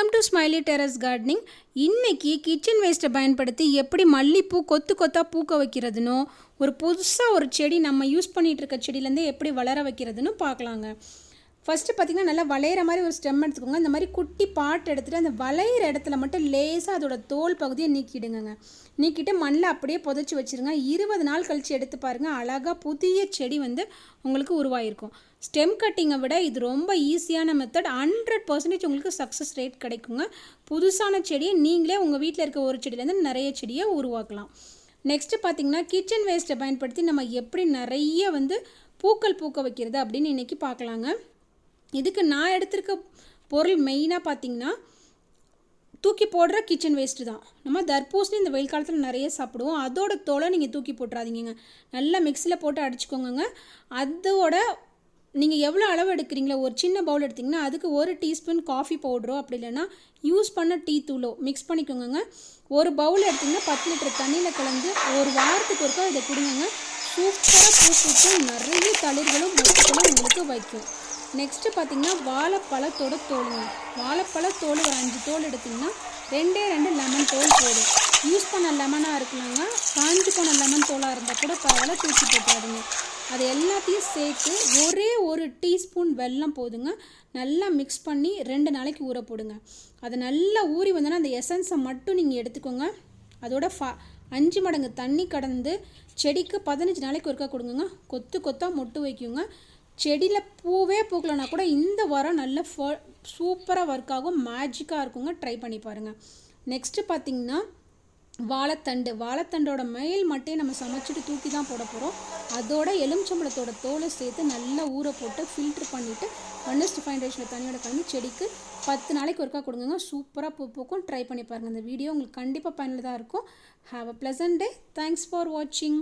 Welcome to smiley terrace gardening இன்றைக்கி kitchen வேஸ்ட்டை பயன்படுத்தி எப்படி மல்லிப்பூ கொத்து கொத்தாக பூக்க வைக்கிறதுனோ ஒரு புதுசாக ஒரு செடி நம்ம யூஸ் பண்ணிகிட்டு இருக்க செடியிலேருந்து எப்படி வளர வைக்கிறதுன்னு பார்க்கலாங்க. ஃபஸ்ட்டு பார்த்திங்கன்னா நல்லா வளையிற மாதிரி ஒரு ஸ்டெம் எடுத்துக்கோங்க. இந்த மாதிரி குட்டி பாட்டு எடுத்துகிட்டு அந்த வளையிற இடத்துல மட்டும் லேசாக அதோட தோல் பகுதியை நீக்கிடுங்க நீக்கிட்டு மண்ணில் அப்படியே புதைச்சி வச்சுருங்க. இருபது நாள் கழித்து எடுத்து பாருங்கள் அழகாக புதிய செடி வந்து உங்களுக்கு உருவாயிருக்கும். ஸ்டெம் கட்டிங்கை விட இது ரொம்ப ஈஸியான மெத்தட் ஹண்ட்ரட் பர்சன்டேஜ் உங்களுக்கு சக்ஸஸ் ரேட் கிடைக்குங்க. புதுசான செடியை நீங்களே உங்கள் வீட்டில் இருக்க ஒரு செடியிலேருந்து நிறைய செடியை உருவாக்கலாம். நெக்ஸ்ட்டு பார்த்தீங்கன்னா கிச்சன் வேஸ்ட்டை பயன்படுத்தி நம்ம எப்படி நிறைய வந்து பூக்கள் பூக்க வைக்கிறது அப்படின்னு இன்றைக்கி பார்க்கலாங்க. இதுக்கு நான் எடுத்திருக்க பொருள் மெயினாக பார்த்தீங்கன்னா தூக்கி போடுற கிச்சன் வேஸ்ட்டு தான். நம்ம தர்பூசணி இந்த வெயில் காலத்தில் நிறைய சாப்பிடுவோம். அதோட தோலை நீங்கள் தூக்கி போட்டுறாதீங்க நல்லா மிக்சியில் போட்டு அடிச்சுக்கோங்க அதோட நீங்கள் எவ்வளோ அளவு எடுக்கிறீங்களோ ஒரு சின்ன பவுல் எடுத்திங்கன்னா அதுக்கு ஒரு டீஸ்பூன் காஃபி பவுடரோ அப்படி இல்லைன்னா யூஸ் பண்ண டீ தூளோ மிக்ஸ் பண்ணிக்கோங்க ஒரு பவுல் எடுத்திங்கன்னா பத்து லிட்டர் தண்ணியில் கலந்து ஒரு வாரத்துக்கு ஒருக்கா இதை கொடுங்க சூப்பராக பூ நிறைய தளிர்களும் மொட்டுகளும் உங்களுக்கு வைக்கும். நெக்ஸ்ட்டு பார்த்தீங்கன்னா வாழைப்பழத்தோட தோலுங்க. வாழைப்பழத்தோல் ஒரு அஞ்சு தோல் எடுத்திங்கன்னா ரெண்டே ரெண்டு லெமன் தோல் போடும் யூஸ் பண்ண லெமனாக இருக்கலாங்க. காஞ்சி போன லெமன் தோலாக இருந்தால் கூட பரவாயில்ல தூக்கி போட்டுறாதுங்க. அது எல்லாத்தையும் சேர்த்து ஒரே ஒரு டீஸ்பூன் வெல்லம் போதுங்க. நல்லா மிக்ஸ் பண்ணி ரெண்டு நாளைக்கு ஊற போடுங்க. அது நல்லா ஊறி வந்தோன்னா அந்த எசன்ஸை மட்டும் நீங்கள் எடுத்துக்கோங்க. அதோட ஃபா அஞ்சு மடங்கு தண்ணி கடந்து செடிக்கு பதினஞ்சு நாளைக்கு ஒருக்கா கொடுங்க கொத்து கொத்தாக மொட்டு வைக்குங்க. செடியில் பூவே பூக்கலனா கூட இந்த வாரம் நல்ல ஃப சூப்பராக ஒர்க் ஆகும் மேஜிக்காக இருக்குங்க. ட்ரை பண்ணி பாருங்கள் நெக்ஸ்ட்டு பார்த்திங்கன்னா வாழைத்தண்டு. வாழைத்தண்டோட மேல் மட்டையை நம்ம சமைச்சிட்டு தூக்கி தான் போட போகிறோம் அதோட எலுமிச்சம்பழத்தோட தோலை சேர்த்து நல்லா ஊற போட்டு ஃபில்ட்ரு பண்ணிவிட்டு ஒன்னஸ்ட் ஃபைண்டேஷனில் ரேஷனில் தண்ணியோட கலந்து செடிக்கு பத்து நாளைக்கு ஒருக்கா கொடுங்க சூப்பராக பூ பூக்கும். ட்ரை பண்ணி பாருங்கள் இந்த வீடியோ உங்களுக்கு கண்டிப்பாக பயனுள்ளதாக இருக்கும். Have a pleasant day thanks for வாட்சிங்